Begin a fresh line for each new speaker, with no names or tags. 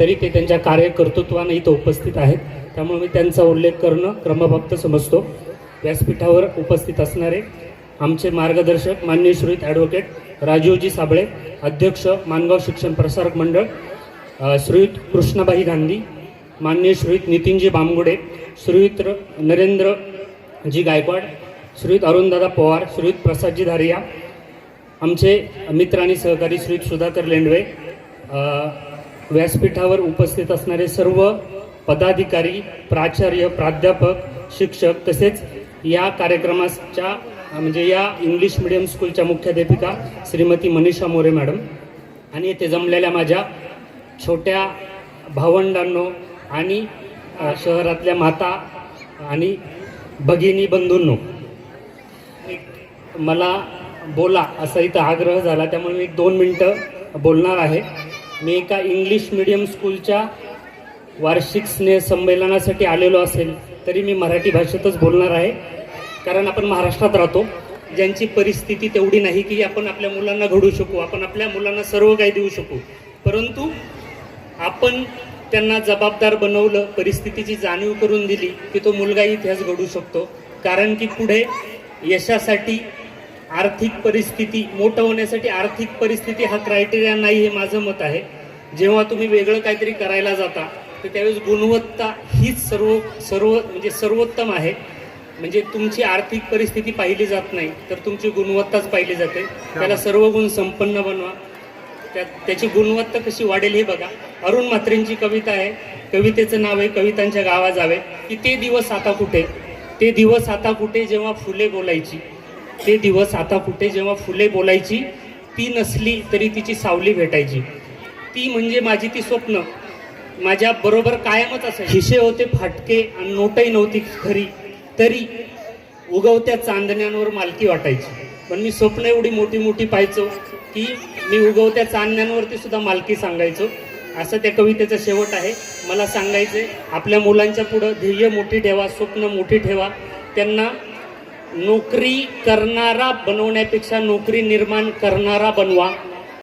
तरी ते त्यांच्या कार्यकर्तृत्वानं इथं उपस्थित आहेत. त्यामुळे मी त्यांचा उल्लेख करणं क्रमभक्त समजतो. व्यासपीठावर उपस्थित असणारे आमचे मार्गदर्शक मान्य श्रीयुत ॲडव्होकेट राजीवजी साबळे अध्यक्ष मानगाव शिक्षण प्रसारक मंडळ श्रीयुत कृष्णाबाई गांधी मान्य श्रीयुत नितीनजी बामगुडे श्रीयुत नरेंद्रजी गायकवाड श्रीयुत अरुणदादा पवार श्रीयुत प्रसादजी धारिया आमचे मित्र आणि सहकारी श्रीयुत सुधाकर लेंडवे व्यासपीठावर उपस्थित असणारे सर्व पदाधिकारी प्राचार्य प्राध्यापक शिक्षक तसेच या कार्यक्रमाच्या म्हणजे या इंग्लिश मिडियम स्कूलच्या मुख्याध्यापिका श्रीमती मनीषा मोरे मॅडम आणि येथे जमलेल्या माझ्या छोट्या भावंडांनो आणि शहरातल्या माता आणि भगिनी बंधूंनो एक मला बोला असा इथं आग्रह झाला त्यामुळे मी दोन मिनटं बोलणार आहे. मी एका इंग्लिश मिडियम स्कूलच्या वार्षिक स्नेह संमेलनासाठी आलेलो असेल तरी मी मराठी भाषेतच बोलणार आहे. कारण आपण महाराष्ट्रात राहतो ज्यांची परिस्थिती तेवढी नाही की आपण आपल्या मुलांना घडू शकू आपण आपल्या मुलांना सर्व काही देऊ शकू. परंतु आपण त्यांना जबाबदार बनवलं परिस्थितीची जाणीव करून दिली की तो मुलगा इतिहास घडू शकतो. कारण की पुढे यशासाठी आर्थिक परिस्थिती मोठं होण्यासाठी आर्थिक परिस्थिती हा क्रायटेरिया नाही हे माझं मत आहे. जेव्हा तुम्ही वेगळं काहीतरी करायला जाता तर त्यावेळेस गुणवत्ता हीच सर्व सर्व म्हणजे सर्वोत्तम आहे. म्हणजे तुमची आर्थिक परिस्थिती पाहिली जात नाही तर तुमची गुणवत्ताच पाहिली जाते. त्याला सर्व गुण संपन्न बनवा. त्या त्याची गुणवत्ता कशी वाढेल हे बघा. अरुण म्हात्रेंची कविता आहे. कवितेचं नाव आहे कवितांच्या गावा जावे. की ते दिवस आता कुठे? ते दिवस आता कुठे जेव्हा फुले बोलायची ते दिवस आता कुठे जेव्हा फुले बोलायची ती नसली तरी तिची सावली भेटायची. ती म्हणजे माझी ती स्वप्न. माझ्या बरोबर कायमच असं हिशे होते फाटके आणि नोटही नव्हती खरी. तरी उगवत्या चांदण्यांवर मालकी वाटायची. पण मी स्वप्न एवढी मोठी मोठी पाहायचो की मी उगवत्या चांदण्यांवरती सुद्धा मालकी सांगायचो. असं त्या कवितेचं शेवट आहे. मला सांगायचंय आपल्या मुलांच्या पुढं ध्येय मोठी ठेवा स्वप्न मोठी ठेवा. त्यांना नोकरी करणारा बनवण्यापेक्षा नोकरी निर्माण करणारा बनवा.